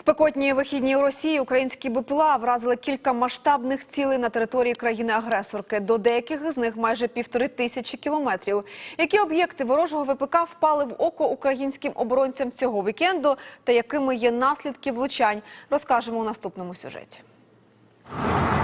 Спекотні вихідні у Росії українські БПЛА вразили кілька масштабних цілей на території країни-агресорки. До деяких з них майже півтори тисячі кілометрів. Які об'єкти ворожого ВПК впали в око українським оборонцям цього вікенду та якими є наслідки влучань, розкажемо у наступному сюжеті.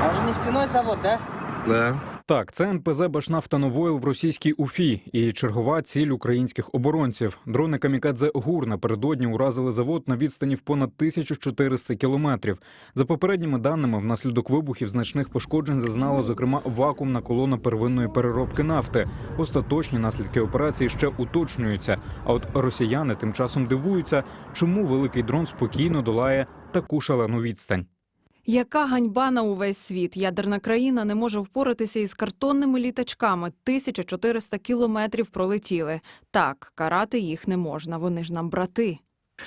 А уже нефтяной завод, да? Да. Так, це НПЗ «Башнафтановойл» в російській Уфі і чергова ціль українських оборонців. Дрони «Камікадзе ГУР» напередодні уразили завод на відстані в понад 1400 кілометрів. За попередніми даними, внаслідок вибухів значних пошкоджень зазнала, зокрема, вакуумна колона первинної переробки нафти. Остаточні наслідки операції ще уточнюються. А от росіяни тим часом дивуються, чому великий дрон спокійно долає таку шалену відстань. Яка ганьба на увесь світ? Ядерна країна не може впоратися із картонними літачками. 1400 кілометрів пролетіли. Так, карати їх не можна. Вони ж нам брати.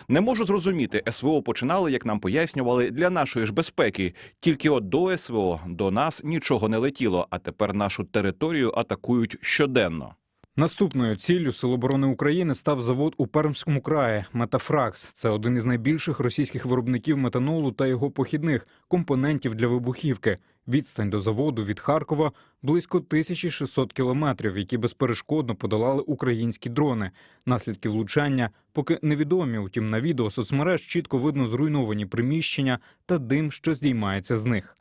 Не можу зрозуміти, СВО починали, як нам пояснювали, для нашої ж безпеки. Тільки от до СВО до нас нічого не летіло, а тепер нашу територію атакують щоденно. Наступною ціллю Сил оборони України став завод у Пермському краї Метафракс. Це один із найбільших російських виробників метанолу та його похідних компонентів для вибухівки. Відстань до заводу від Харкова близько 1600 кілометрів, які безперешкодно подолали українські дрони. Наслідки влучання поки невідомі. Утім, на відео соцмереж чітко видно зруйновані приміщення та дим, що здіймається з них.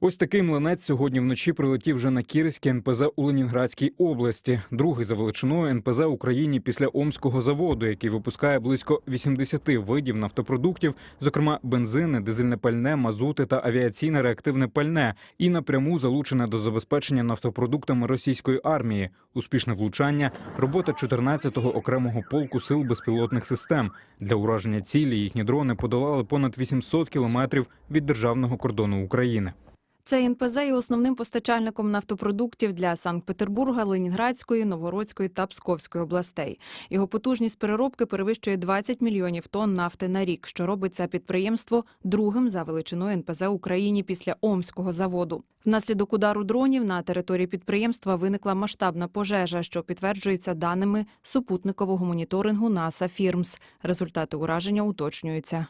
Ось такий млинець сьогодні вночі прилетів вже на Кірське НПЗ у Ленінградській області. Другий за величиною НПЗ Україні після Омського заводу, який випускає близько 80 видів нафтопродуктів, зокрема бензини, дизельне пальне, мазути та авіаційне реактивне пальне, і напряму залучене до забезпечення нафтопродуктами російської армії. Успішне влучання, робота 14-го окремого полку сил безпілотних систем. Для ураження цілі їхні дрони подолали понад 800 кілометрів від державного кордону України. Цей НПЗ є основним постачальником нафтопродуктів для Санкт-Петербурга, Ленінградської, Новгородської та Псковської областей. Його потужність переробки перевищує 20 мільйонів тонн нафти на рік, що робить це підприємство другим за величиною НПЗ Україні після Омського заводу. Внаслідок удару дронів на території підприємства виникла масштабна пожежа, що підтверджується даними супутникового моніторингу НАСА Фірмс. Результати ураження уточнюються.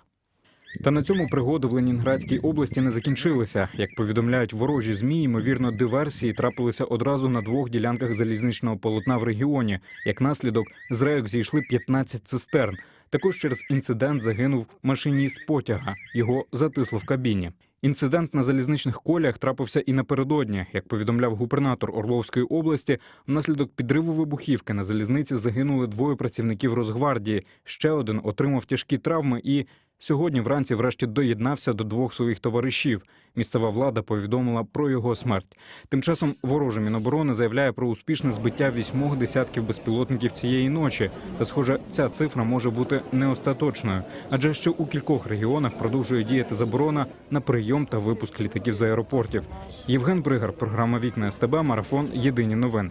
Та на цьому пригоди в Ленінградській області не закінчилися. Як повідомляють ворожі змі, ймовірно, диверсії трапилися одразу на двох ділянках залізничного полотна в регіоні. Як наслідок, з рейок зійшли 15 цистерн. Також через інцидент загинув машиніст потяга. Його затисло в кабіні. Інцидент на залізничних коліях трапився і напередодні. Як повідомляв губернатор Орловської області, внаслідок підриву вибухівки на залізниці загинули двоє працівників Росгвардії. Ще один отримав тяжкі травми і сьогодні вранці врешті доєднався до двох своїх товаришів. Місцева влада повідомила про його смерть. Тим часом вороже Міноборони заявляє про успішне збиття вісьмох десятків безпілотників цієї ночі. Та, схоже, ця цифра може бути не остаточною, адже ще у кількох регіонах продовжує діяти заборона на прийом та випуск літаків з аеропортів. Євген Бригар, програма Вікна СТБ, марафон Єдині новини.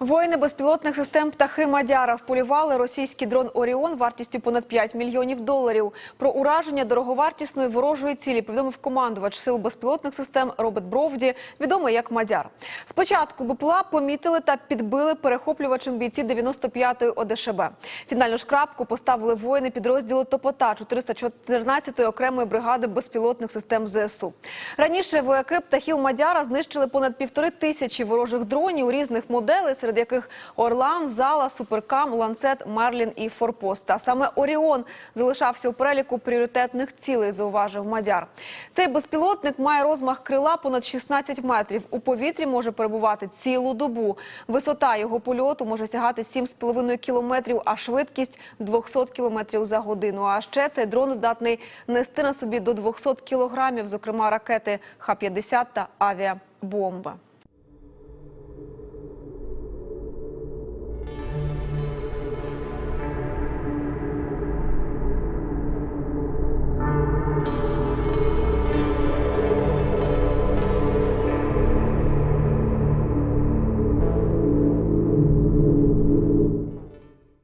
Воїни безпілотних систем птахи Мадяра вполювали російський дрон Оріон вартістю понад 5 мільйонів доларів. Про ураження дороговартісної ворожої цілі повідомив командувач сил безпілотних систем Роберт Бровді, відомий як Мадяр. Спочатку БПЛА помітили та підбили перехоплювачем бійці 95-ї ОДШБ. Фінальну ж крапку поставили воїни підрозділу Топота 414-ї окремої бригади безпілотних систем ЗСУ. Раніше вояки птахів Мадяра знищили понад півтори тисячі ворожих дронів різних моделей, серед яких Орлан, Зала, Суперкам, Ланцет, Мерлін і Форпост. Та саме Оріон залишався у переліку пріоритетних цілей, зауважив Мадяр. Цей безпілотник має розмах крила понад 16 метрів. У повітрі може перебувати цілу добу. Висота його польоту може сягати 7,5 кілометрів, а швидкість 200 кілометрів за годину. А ще цей дрон здатний нести на собі до 200 кілограмів, зокрема ракети Х-50 та авіабомба.